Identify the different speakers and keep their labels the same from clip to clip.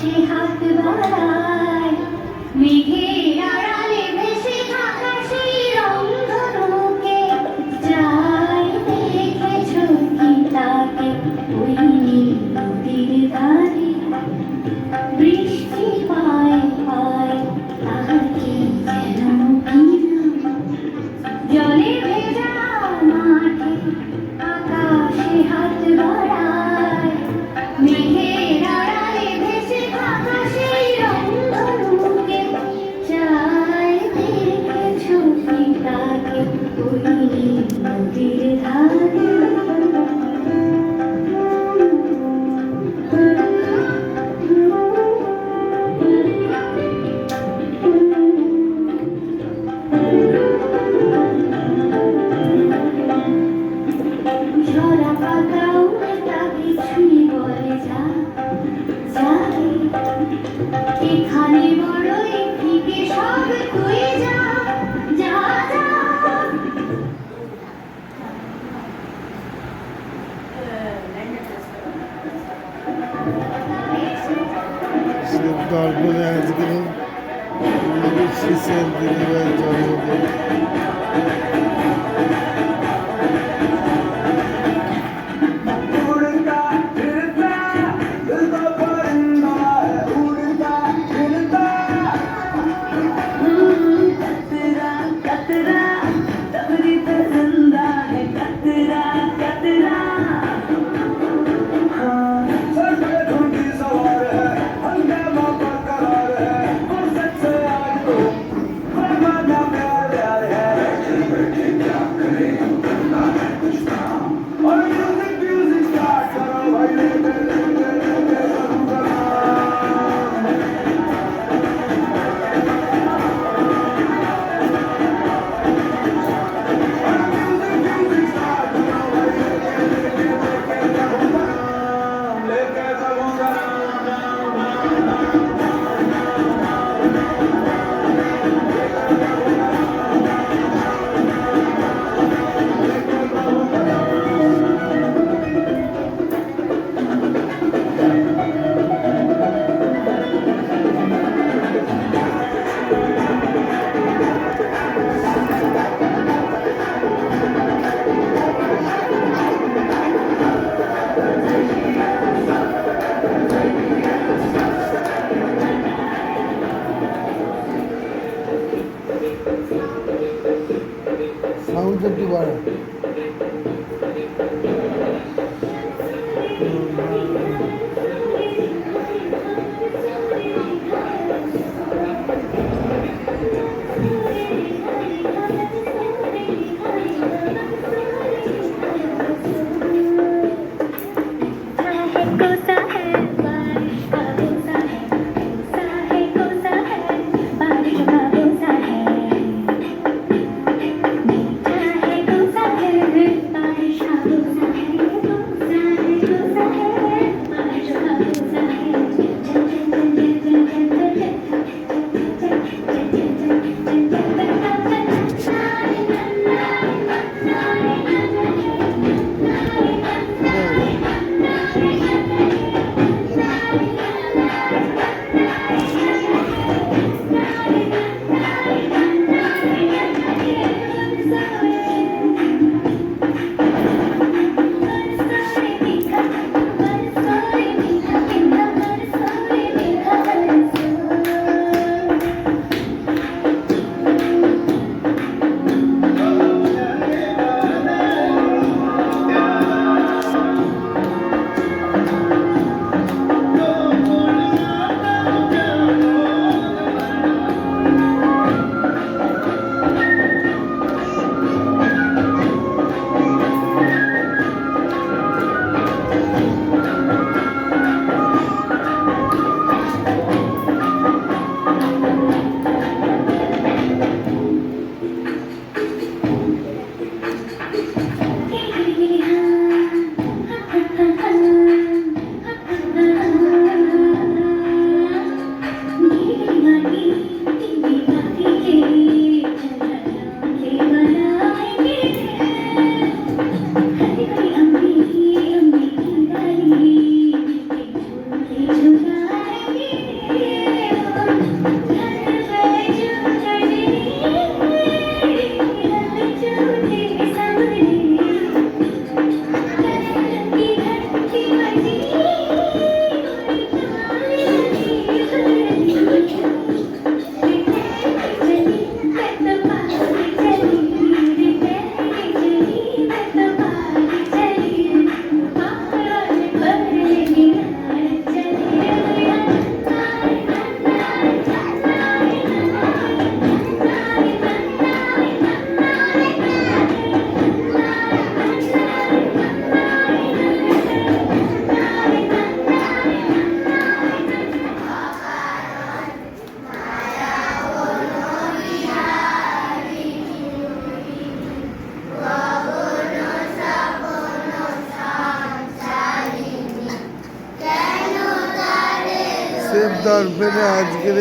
Speaker 1: ভেসে হাত বাড়ায়। মেঘের আড়ালে ভেসে থাকা তাকে? ওই নদীর ধারে পায় পায়, তাহার কি যেন জলে ভেজা মাঠে আকাশে হাত বাড়ায় sevdiğini, içki sevdiğini ve
Speaker 2: canını the অরফেনে আজকের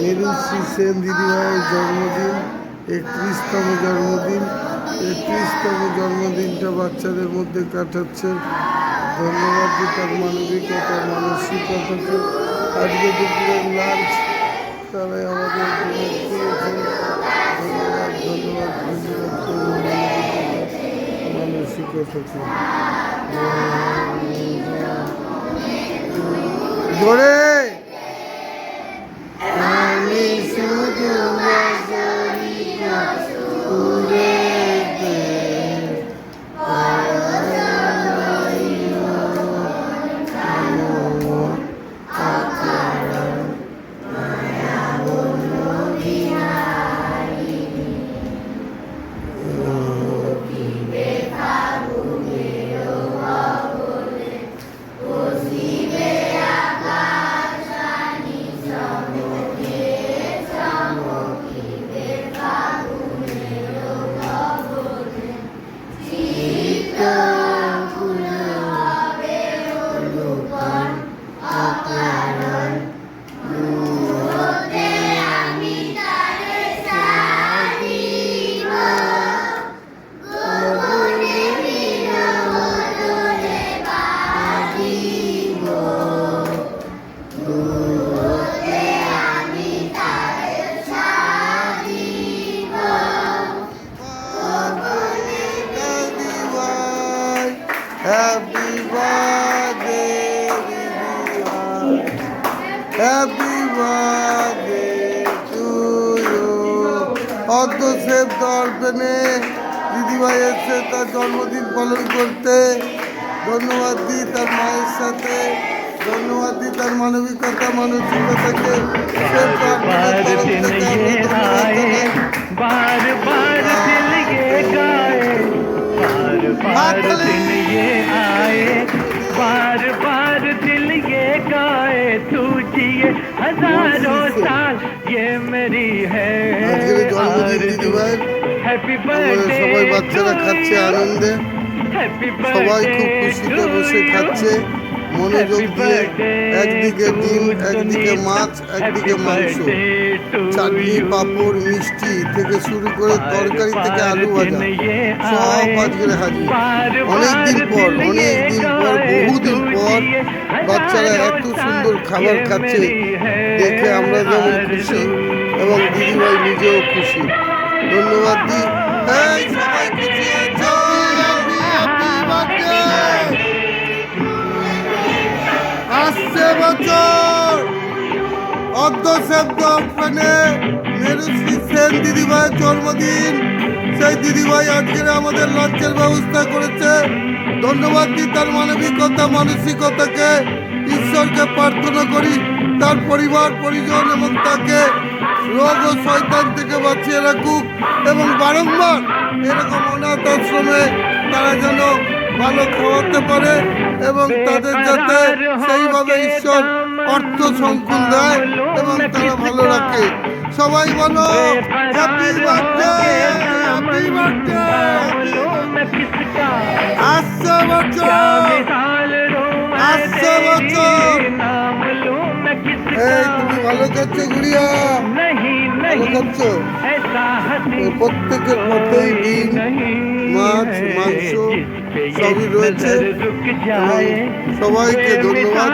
Speaker 2: মেরুশ্রী সেন দিদিভাইয়ের জন্মদিন, একত্রিশতম জন্মদিন। একত্রিশতম জন্মদিনটা বাচ্চাদের মধ্যে কাটাচ্ছে। ধন্যবাদ তার মানবিকতা, মানসিকতাকে। আজকে দুপুরের লাঞ্চ তারাই আমাদের করেছেন। ধন্যবাদ ধন্যবাদ ধন্যবাদ মানসিকতাকে। জোরে Happy birthday to you.
Speaker 3: পদ্ম সেব দর্পণে দিদিভাই এসে তার জন্মদিন পালন করতে ধন্যবাদ দিই তার মায়ের সাথে ধন্যবাদ দিই তার মানবিকতা মানসিকতাকে সেব দর্পণের
Speaker 4: बार
Speaker 3: তরফ
Speaker 4: बार
Speaker 3: থেকে আমরা
Speaker 4: दिल
Speaker 3: ধন্যবাদ
Speaker 4: ये
Speaker 3: জানাই।
Speaker 4: गाए बार बार दिन ये आए बार बार ہزاروں
Speaker 3: سال یہ میری ہے
Speaker 4: سب
Speaker 3: سے آنند سب خوشی بس মনোযোগ দিয়ে একদিকে ডিম একদিকে মাছ একদিকে মাংস। চাটনি পাঁপড় মিষ্টি থেকে শুরু করে তরকারি থেকে আলু ভাজা। সব আজকের হাজির। অনেক দিন পর অনেক দিন পর বহুদিন পর বাচ্চারা এত সুন্দর খাবার খাচ্ছে। দেখে আমরা যেমন খুশি এবং দিদিভাই নিজেও খুশি। ধন্যবাদ দিই অর্ধশব্দ ওখানে মেরুশ্রী সেন দিদিভাইয়ের জন্মদিন। সেই দিদিভাই আজকের আমাদের লঞ্চের ব্যবস্থা করেছে। ধন্যবাদ দিই তার মানবিকতা, মানসিকতাকে, ঈশ্বরকে প্রার্থনা করি, তার পরিবার, পরিজন এবং তাকে রোগ ও শয়তান থেকে বাঁচিয়ে রাখুক এবং বারংবার এরকম অনাথ আশ্রমে তারা যেন ভালো খাওয়াতে পারে এবং তাদের যাতে সেইভাবে ঈশ্বর অর্থ সংকুল দেয় এবং তারা ভালো রাখে। সবাই বলো তুমি ভালো করছ গুড়িয়া প্রত্যেকের মতোই মাছ, মাংস সবই রয়েছে এবং সবাইকে ধন্যবাদ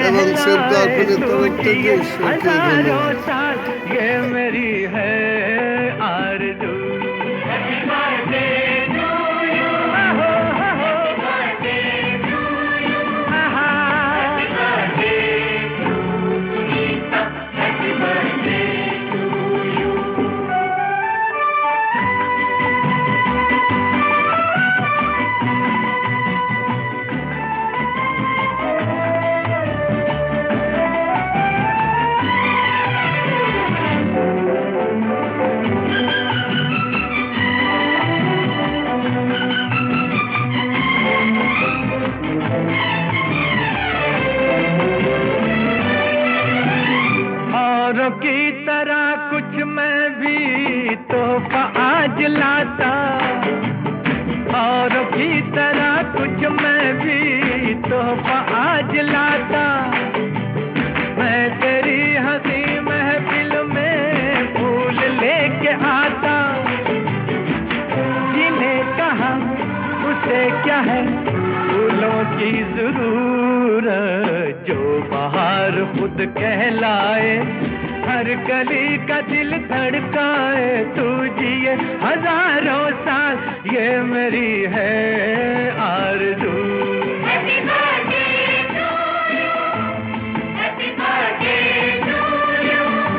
Speaker 3: এবং সেব দর্পণের তরফ থেকে ঈশ্বরকে ধন্যবাদ
Speaker 4: تحفہ آج لاتا اور بھی طرح کچھ میں بھی تحفہ آج لاتا میں تیری ہنسی محفل میں پھول لے کے آتا جنہیں کہا اسے کیا ہے پھولوں کی ضرور جو بہار خود کہلائے ہر گلی کا دل دھڑکائے تو جیے ہزاروں سال یہ میری ہے آرزو